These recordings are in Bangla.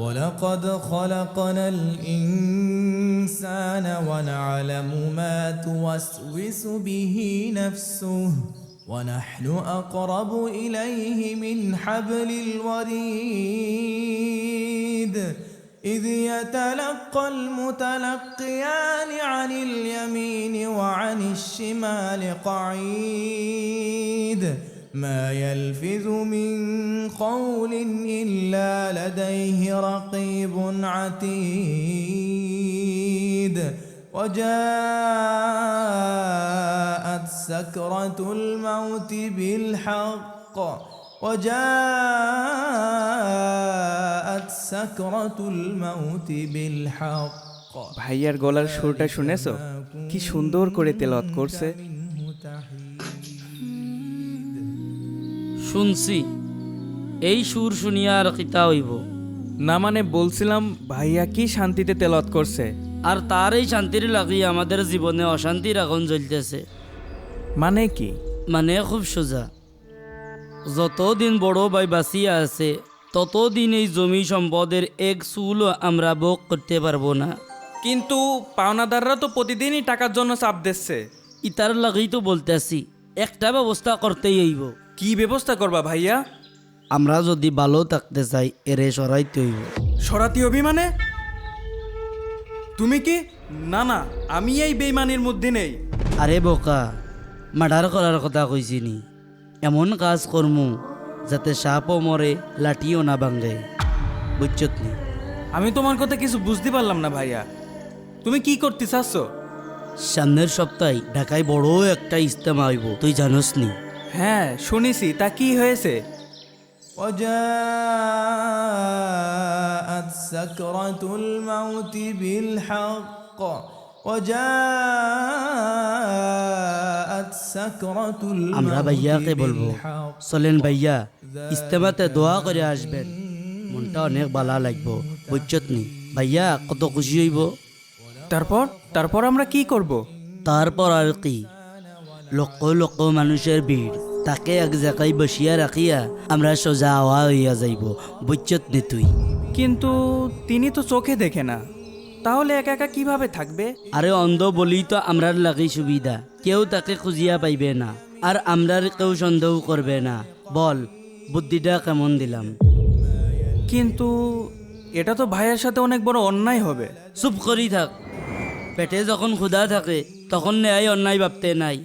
ولقد خلقنا الإنسان ونعلم ما توسوس به نفسه ونحن أقرب إليه من حبل الوريد إذ يتلقى المتلقيان عن اليمين وعن الشمال قعيد ما يلفظ من قول إلا لديه رقيب عتيد وجاءت سكرة الموت بالحق وجاءت سكرة الموت بالحق ভাইয়ার গলার সুরটা শুনেছো কি সুন্দর করে তেলত করছে শুনছি। এই সুর শুনিয়া আর কিতা হইব? না মানে বলছিলাম ভাইয়া কি শান্তিতে তেলত করছে? আর তার এই শান্তির লাগিয়ে আমাদের জীবনে অশান্তির আগুন জ্বলতেছে। মানে কি? মানে খুব সোজা। যতদিন বড় ভাই বাঁচিয়া আছে ততদিন এই জমি সম্পদের এক চুলও আমরা ভোগ করতে পারব না। কিন্তু পাওনাদাররা তো প্রতিদিনই টাকার জন্য চাপ দিচ্ছে। ইতার লাগেই তো বলতেছি একটা ব্যবস্থা করতেই হইব। কি ব্যবস্থা করবা ভাইয়া? আমরা যদি ভালো থাকতে চাই এরে সরাইতে হইব। সরাতি অভিমানে তুমি কি? না না আমি এই বেইমানির মধ্যে নেই। আরে বোকা মার্ডার করার কথা কইছি নি। এমন কাজ করমু যাতে সাপও মরে লাঠিও না ভাঙে। বুঝছত নি? আমি তোমার কথা কিছু বুঝতে পারলাম না ভাইয়া। তুমি কি করতে চাচ্ছ? সামনের সপ্তাহে ঢাকায় বড় একটা ইস্তেমা হইব তুই জানোস নি? হ্যাঁ শুনেছি তা কি হয়েছে وجاءت سكرة الموت بالحق وجاءت سكرة আমরা الموت ভাইয়াকে বলবো بالحق চলেন ভাইয়া ইস্তেমাতে দোয়া করে আসবেন মনটা অনেক ভালো লাগবো বুঝছত নি ভাইয়া কত খুশি হইব তারপর তারপর আমরা কি করব তারপর আর কি লক্ষ লক্ষ মানুষের ভিড় তাকে এক জায়গায় বসিয়া রাখিয়া আমরা সোজা হওয়া হইয়া যাইব বুঝছত নি তুই? কিন্তু তিনি তো চোখে দেখে না তাহলে একা একা কীভাবে থাকবে? আরে অন্ধ বলি তো আমরার লাগে সুবিধা কেউ তাকে খুঁজিয়া পাইবে না আর আমরার কেউ সন্দেহ করবে না। বল বুদ্ধিটা কেমন দিলাম? কিন্তু এটা তো ভাইয়ের সাথে অনেক বড় অন্যায় হবে। চুপ করি থাক। পেটে যখন ক্ষুধা থাকে তখন ন্যায় অন্যায় ভাবতে নাই।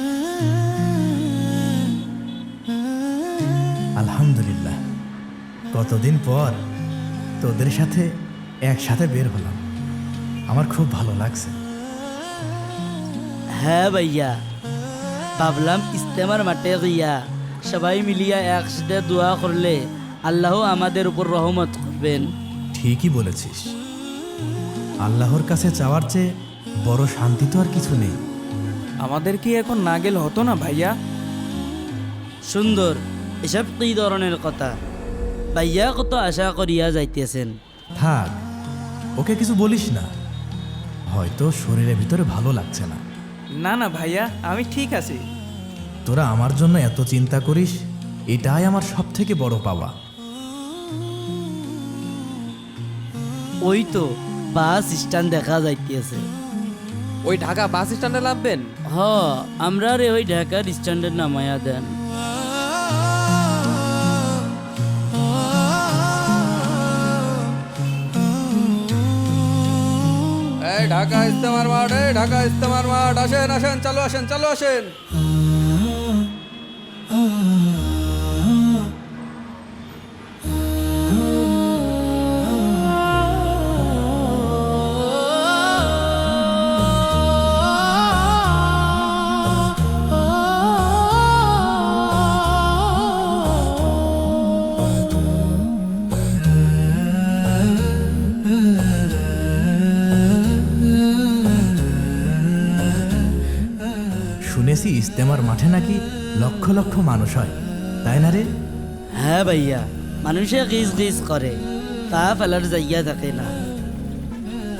কতদিন পর তোদের সাথে একসাথে বের হলাম। আমার খুব ভালো লাগছে। হ্যাঁ ভাইয়া। ভাবলাম ইস্তেমার মাঠে গিয়া সবাই মিলিয়া একসাথে দোয়া করলে আল্লাহ আমাদের উপর রহমত করবেন। ঠিকই বলেছিস। আল্লাহর কাছে চাওয়ার চেয়ে বড় শান্তি তো আর কিছু নেই। আমাদের কি এখন না গেলে হতো না ভাইয়া? সুন্দর এসব কি ধরনের কথা? ভাইয়া কত আশা করিয়া যাইতেছেন। থাক ওকে কিছু বলিস না। হয়তো শরীরের ভিতরে ভালো লাগছে না। না না ভাইয়া আমি ঠিক আছি। তোরা আমার জন্য এত চিন্তা করিস এটাই আমার সব থেকে বড় পাওয়া। ওই তো বাস স্ট্যান্ড দেখা যাইতেছে। ওই ঢাকা বাস স্ট্যান্ডে নামবেন হ আমরা রে ওই ঢাকার স্ট্যান্ডের নামায়া দেন। ঢাকা ইস্তেমার মাঠ ঢাকা ইস্তেমার মাঠ আসেন আসেন চালু আসেন চালু আসেন। লক্ষ লক্ষ মানুষ হয়। তাই না রে? হ্যাঁ ভাইয়া মানুষে গিজ গিজ করে। তা ফেলার জায়গা থাকে না।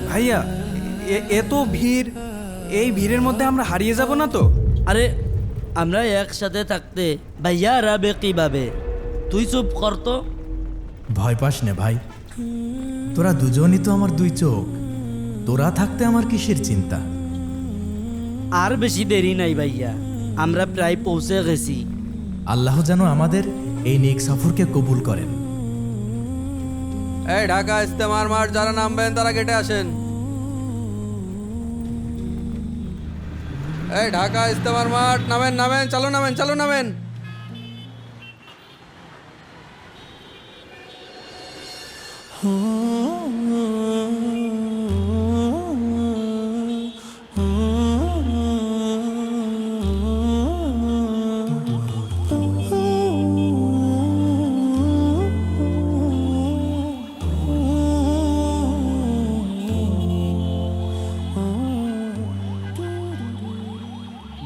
ভাইয়া এ- এত ভিড়। এই ভিড়ের মধ্যে আমরা হারিয়ে যাব না তো? আরে আমরা একসাথে থাকতে ভাইয়া হারাবে কীভাবে? তুই চুপ করতো ভয় পাস নে ভাই। তোরা দুজনই তো আমার দুই চোখ। তোরা থাকতে আমার কিসের চিন্তা? আর বেশি দেরি নাই ভাইয়া। আমরা প্রায় পৌঁছে গেছি। আল্লাহ যেন আমাদের এই নেক সফরকে কবুল করেন। এই ঢাকা ইস্তেমার মাঠ যারা নামবেন তারা কেটে আসেন। এই ঢাকা ইস্তেমার মাঠ নামেন নামেন চালো নামেন চালো নামেন।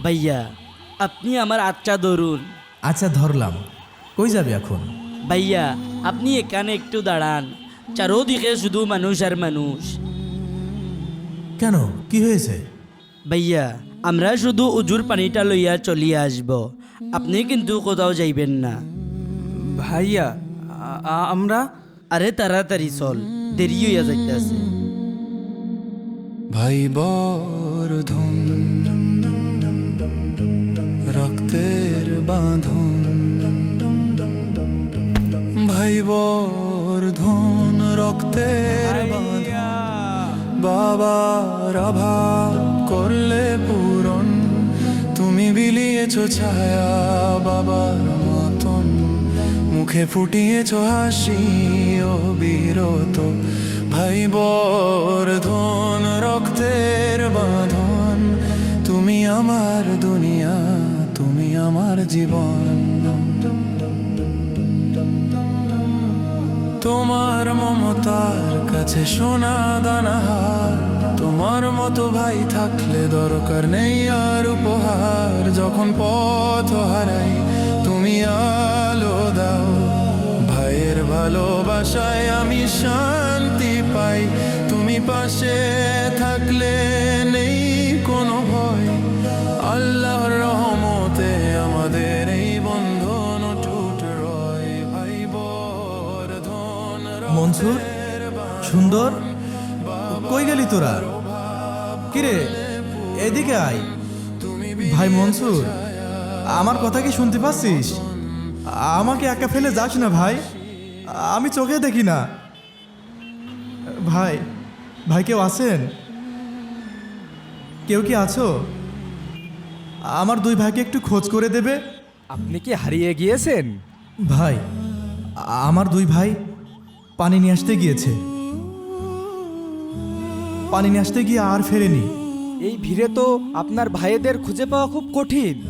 ভাইয়া আপনি আমার আচ্ছা ধরুন। আচ্ছা ধরলাম। কই যাবে এখন? ভাইয়া আপনি এখানে একটু দাঁড়ান। চারোদিকে শুধু মানুষ আর মানুষ। কেন? কি হয়েছে? ভাইয়া আমরা শুধু উজুর পানিটা লইয়া চলিয়ে আসব। আপনি কিন্তু কোথাও যাইবেন না। ভাইয়া আ- আমরা? আরে তাড়াতাড়ি চল দেরি হইয়া যাইতেছে। ভাই বর্ধন রক্তের বাঁধন। ভাই বর্ধন রক্তের বাবার অভাব করলে পূরণ। তুমি বিলিয়েছ ছায়া বাবার মতন মুখে ফুটিয়েছ হাসি ও বিরত। ভাই বর্ধন রক্তের বাঁধন। তুমি আমার দুনিয়া। তুমি আমার জীবন। তোমার মমতার কাছে সোনা দানাহার তোমার মতো ভাই থাকলে দরকার নেই আর উপহার। যখন পথ হারাই, তুমি আলো দাও। ভাইয়ের ভালোবাসায় আমি শান্তি পাই। তুমি পাশে থাকলে নেই কোনো ভয়। আল্লাহর মনসুর সুন্দর কই গেলি তোরা? কিরে এদিকে আয়। ভাই মনসুর আমার কথা কি শুনতে পাচ্ছিস? আমাকে একা ফেলে যাস না ভাই। আমি চোখে দেখি না। ভাই ভাই কেউ আছেন? কেউ কি আছো? আমার দুই ভাইকে একটু খোঁজ করে দেবে। আপনি কি হারিয়ে গিয়েছেন? ভাই আমার দুই ভাই পানি নিয়ে আসতে গিয়েছে। পানি নিয়ে আসতে গিয়ে আর ফেরেনি। এই ভিড়ে তো আপনার ভাইদের খুঁজে পাওয়া খুব কঠিন।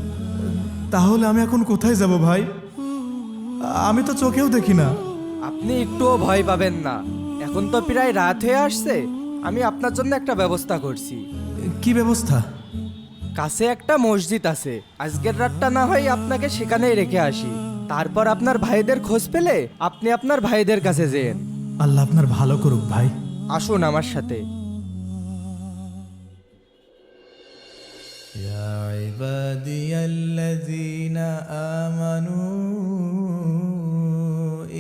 তাহলে আমি এখন কোথায় যাব ভাই? আমি তো চোখেও দেখি না। আপনি একটুও ভয় পাবেন না। এখন তো প্রায় রাত হয়ে আসছে। আমি আপনার জন্য একটা ব্যবস্থা করছি। কি ব্যবস্থা? কাছে একটা মসজিদ আছে। আজকের রাতটা না হয় আপনাকে সেখানেই রেখে আসি। তারপর আপনার ভাইদের খোঁজ পেলে আপনি আপনার ভাইদের কাছে যেন আল্লাহ আপনার ভালো করুক ভাই আসুন আমার সাথে يا عبادي الذين آمنوا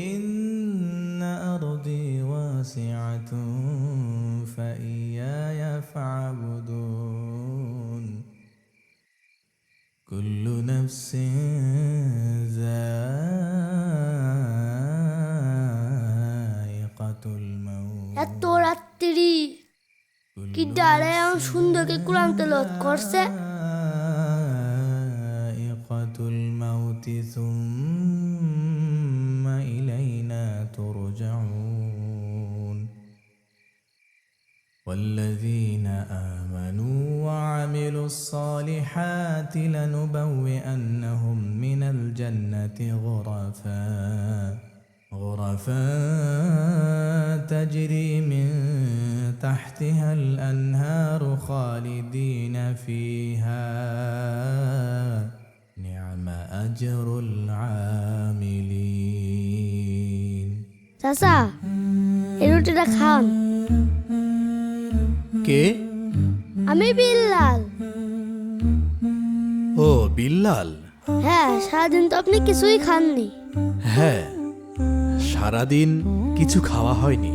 إن أرضي واسعة فإياي فاعبدون كل نفس ذائقة الموت এত রাত্রি কি ডালে এমন সুন্দরকে কোরআন তেলত করছে ذائقة الموت ثم إلينا ترجعون والذين آمنوا وعملوا الصالحات لنبوئنهم من الجنة غرفا غرفا تجري من تحتها الأنهار خالدين فيها نعم أجر العاملين চাচা এই রুটিটা খান কে আমি বিল্লাল। ও বিল্লাল? হ্যাঁ সারাদিন তো আপনি কিছুই খাননি। হ্যাঁ সারাদিন কিছু খাওয়া হয়নি।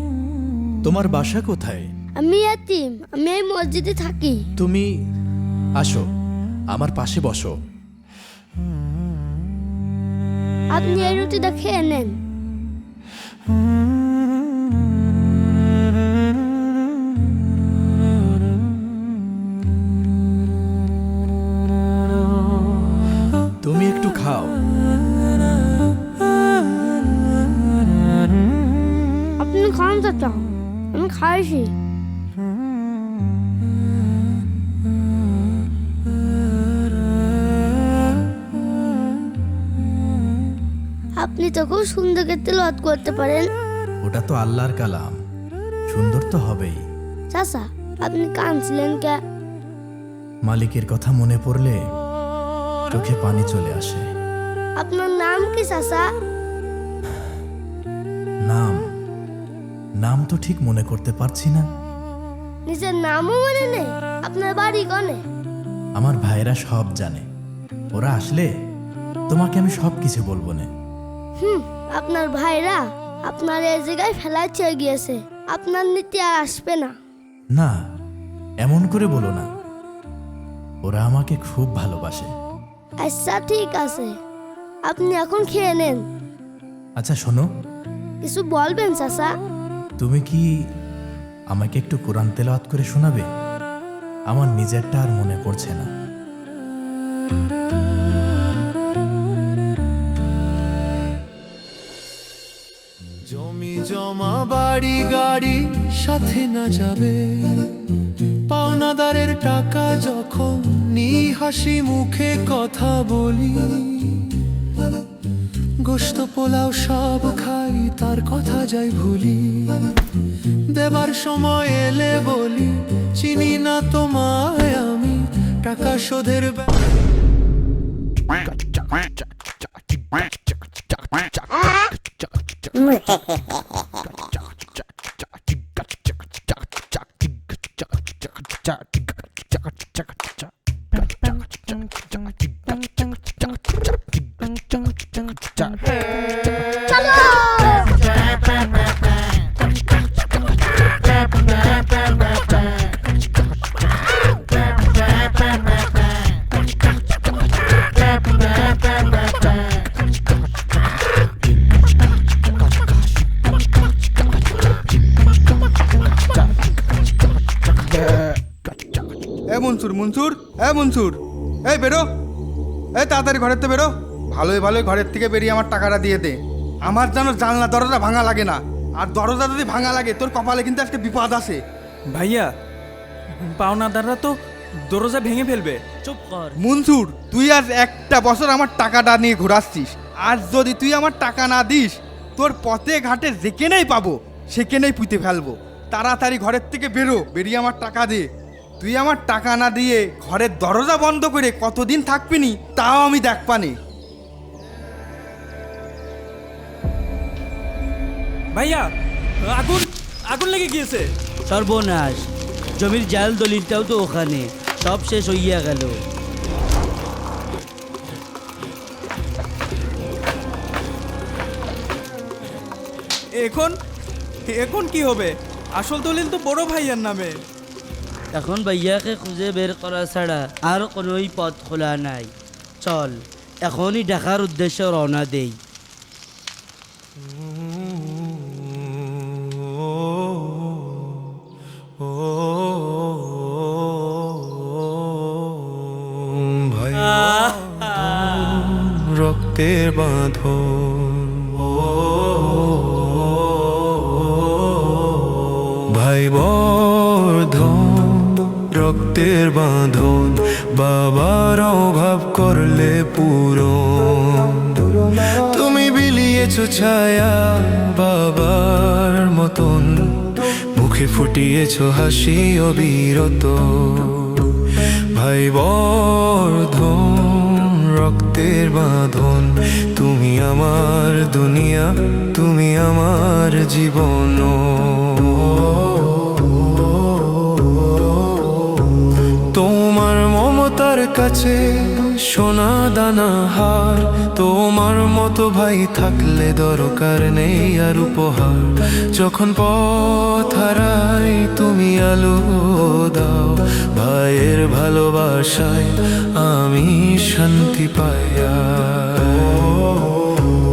তোমার বাসা কোথায়? আমি এতিম আমি এই মসজিদে থাকি। তুমি আসো আমার পাশে বসো। আপনি এই রুটিটা খেয়ে নেন। খাইছি আপনি তো খুব সুন্দর তেলাওয়াত করতে পারেন। ওটা তো আল্লাহর কালাম। সুন্দর তো হবেই। চাচা আপনি কাঁদছিলেন কে? মালিকের কথা মনে পড়লে চোখে পানি চলে আসে। আপনার নাম কি চাচা? নাম তো ঠিক মনে করতে পারছি না। নিজের নামও মনে নেই আপনার বাড়ি কনে? আমার ভাইরা সব জানে। ওরা আসলে তোমাকে আমি সব কিছু বলব না। হুম আপনার ভাইরা আপনার এই জায়গায় ফেলা চেয়ে গিয়েছে। আপনার নীতি আর আসবে না। না এমন করে বলো না। ওরা আমাকে খুব ভালোবাসে। আচ্ছা ঠিক আছে। আপনি এখন খেয়ে নেন। আচ্ছা শোনো। কিছু বলবেন চাচা? তুমি কি আমাকে একটু কোরআন তেলাওয়াত করে শোনাবে? আমার নিজেরটা আর মনে পড়ছে না। জমি জমা, বাড়ি, গাড়ি, সাথে না যাবে। পাওনাদারের টাকা যখন নি হাসি মুখে কথা বলি। গোস্ত পোলাও সব খাই, তার কথা যাই ভুলি। দেবার সময় এলে বলি, চিনি না তোমায় আমি, টাকা শোধের ব্যা- মনসুর মনসুর। এ মনসুর এই বেরো। এই তাড়াতাড়ি ঘরের থেকে বেরো। ভালোই ভালোই ঘরের থেকে বেরিয়ে আমার টাকাটা দিয়ে দে। আমার যেন জানলা দরজা ভাঙা লাগে না। আর দরজা যদি ভাঙা লাগে তোর কপালে কিন্তু আজকে বিপদ আছে। ভাইয়া পাওনা পাওনাদাররা তো দরজা ভেঙে ফেলবে। চুপ কর। মনসুর তুই আজ একটা বছর আমার টাকাটা নিয়ে ঘোরাচ্ছিস। আর যদি তুই আমার টাকা না দিস তোর পথে ঘাটে যেখানেই পাবো সেখানেই পুঁতে ফেলব। তাড়াতাড়ি ঘরের থেকে বেরো বেরিয়ে আমার টাকা দে। তুই আমার টাকা না দিয়ে ঘরের দরজা বন্ধ করে কতদিন থাকবি নি তাও আমি দেখ পানি ভাইয়া আগুন আগুন লেগে গিয়েছে। সর্বনাশ জমির জাল দলিলটাও তো ওখানে সব শেষ হইয়া গেল। এখন এখন কি হবে? আসল দলিল তো বড় ভাইয়ার নামে। এখন ভাইয়াকে খুঁজে বের করা ছাড়া আর কোনোই পথ খোলা নাই। চল, এখনই ঢাকার উদ্দেশ্যে রওনা দেই। রক্তের বাঁধন। রক্তের বাঁধন বাবার অভাব করলে পুরো তুমি বিলিয়েছ ছায়া বাবার মতন। মুখে ফুটিয়েছ হাসি অবিরত। ভাই বর্ধন রক্তের বাঁধন। তুমি আমার দুনিয়া, তুমি আমার জীবন। কাছে সোনা দানা হার, তোমার মতো ভাই থাকলে দরকার নেই আর উপহার। যখন পথ হারাই তুমি আলো দাও, ভাইয়ের ভালোবাসায় আমি শান্তি পাইয়া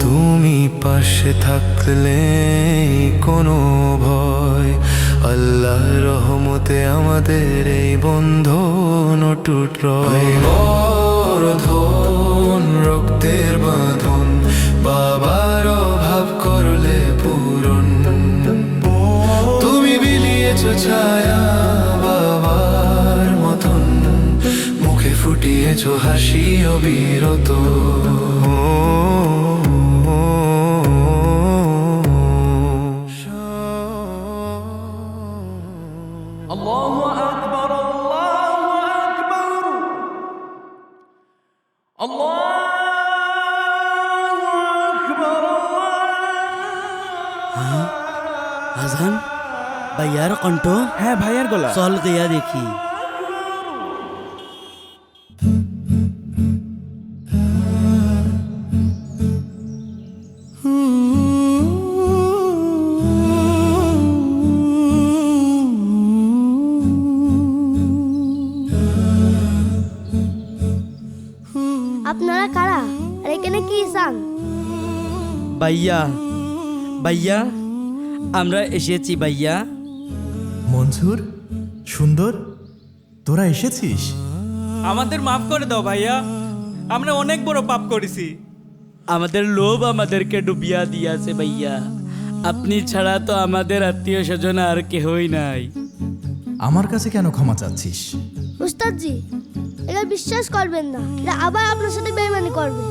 তুমি পাশে থাকলে কোনো ভয় আল্লাহর রহমতে আমাদের এই বন্ধন অটুট রয়। বর্ধন রক্তের বাঁধন, বাবার অভাব করলে পূরণ। তুমি বিলিয়েছ ছায়া বাবার মতন, মুখে ফুটিয়েছ হাসি অবিরত। হ্যাঁ ভাইয়ার গলা চল গিয়া দেখি আপনারা কারা? আর এখানে কি চান ভাইয়া ভাইয়া আমরা এসেছি ভাইয়া। তোরা এসেছিস? আমাদের মাফ করে দাও ভাইয়া। আমরা অনেক বড় পাপ করেছি। আমাদের লোভ আমাদেরকে ডুবিয়া দিয়াছে ভাইয়া। আপনি ছাড়া তো আমাদের আত্মীয় স্বজন আর কেহই নাই। আমার কাছে কেন ক্ষমা চাচ্ছিস? উস্তাদজি এটা বিশ্বাস করবেন না। এটা আবার আপনার সাথে বেইমানি করবে।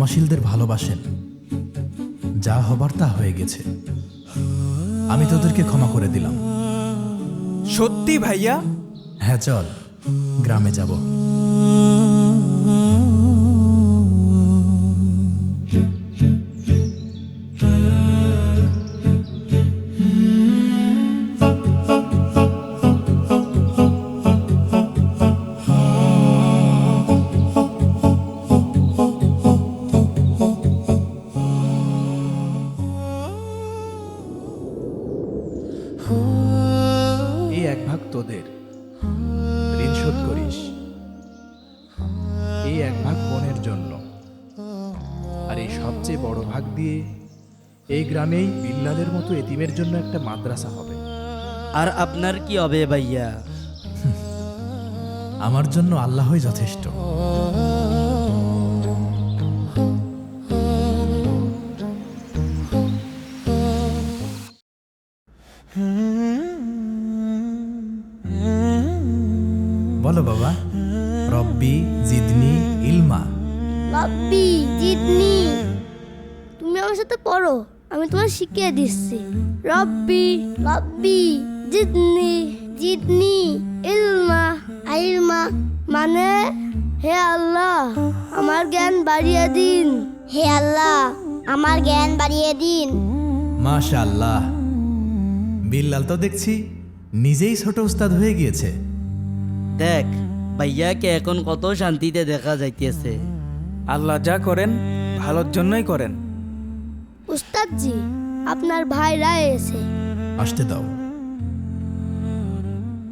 ক্ষমাশীলদের ভালোবাসেন। যা হবার তা হয়ে গেছে। আমি তোদেরকে ক্ষমা করে দিলাম। সত্যি ভাইয়া? হ্যাঁ চল গ্রামে যাব। গ্রামেই বিল্লালের মতো এতিমের জন্য একটা মাদ্রাসা হবে। আর আপনার কি হবে ভাইয়া? আমার জন্য আল্লাহই যথেষ্ট। রব্বি রব্বি জিদনি জিদনি ইলমা ইলমা মানে হে আল্লাহ আমার জ্ঞান বাড়িয়ে দিন। হে আল্লাহ আমার জ্ঞান বাড়িয়ে দিন। মাশা আল্লাহ বিল্লাল তো দেখছি নিজেই ছোট উস্তাদ হয়ে গিয়েছে। দেখ ভাইয়াকে এখন কত শান্তিতে দেখা যাইতেছে। আল্লাহ যা করেন ভালোর জন্যই করেন। উস্তাদজি আপনার ভাইরা এসে। আসতে দাও।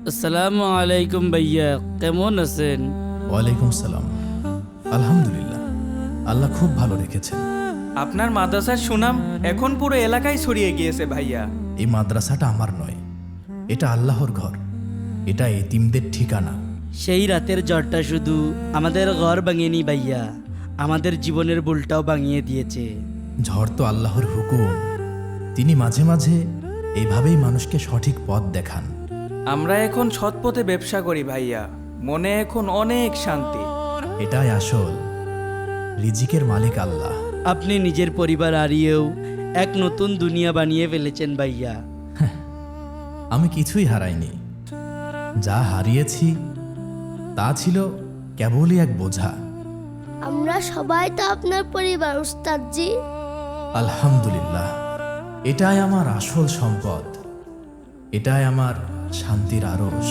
আসসালামু আলাইকুম ভাইয়া কেমন আছেন? ওয়ালাইকুম সালাম। আলহামদুলিল্লাহ আল্লাহ খুব ভালো রেখেছেন। আপনার মাদ্রাসার সুনাম এখন পুরো এলাকায় ছড়িয়ে গিয়েছে ভাইয়া। এই মাদ্রাসাটা আমার নয় এটা আল্লাহর ঘর এটা এতিমদের ঠিকানা। সেই রাতের জ্বরটা শুধু আমাদের ঘর ভাঙিয়েনি ভাইয়া আমাদের জীবনের ভুলটাও ভাঙিয়ে দিয়েছে। ঝড় তো আল্লাহর হুকুম। তিনি মাঝে মাঝে এইভাবেই মানুষকে সঠিক পথ দেখান। আমরা এখন সৎ পথে ব্যবসা করি ভাইয়া। মনে এখন অনেক শান্তি। এটাই আসল। রিজিকের মালিক আল্লাহ। আপনি নিজের পরিবার হারিয়েও এক নতুন দুনিয়া বানিয়ে ফেলেছেন ভাইয়া। আমি কিছুই হারাইনি। যা হারিয়েছি তা ছিল কেবলই এক বোঝা। আমরা সবাই তো আপনার পরিবার উস্তাদজি। আলহামদুলিল্লাহ। এটাই আমার আসল সম্পদ। এটাই আমার শান্তির আরস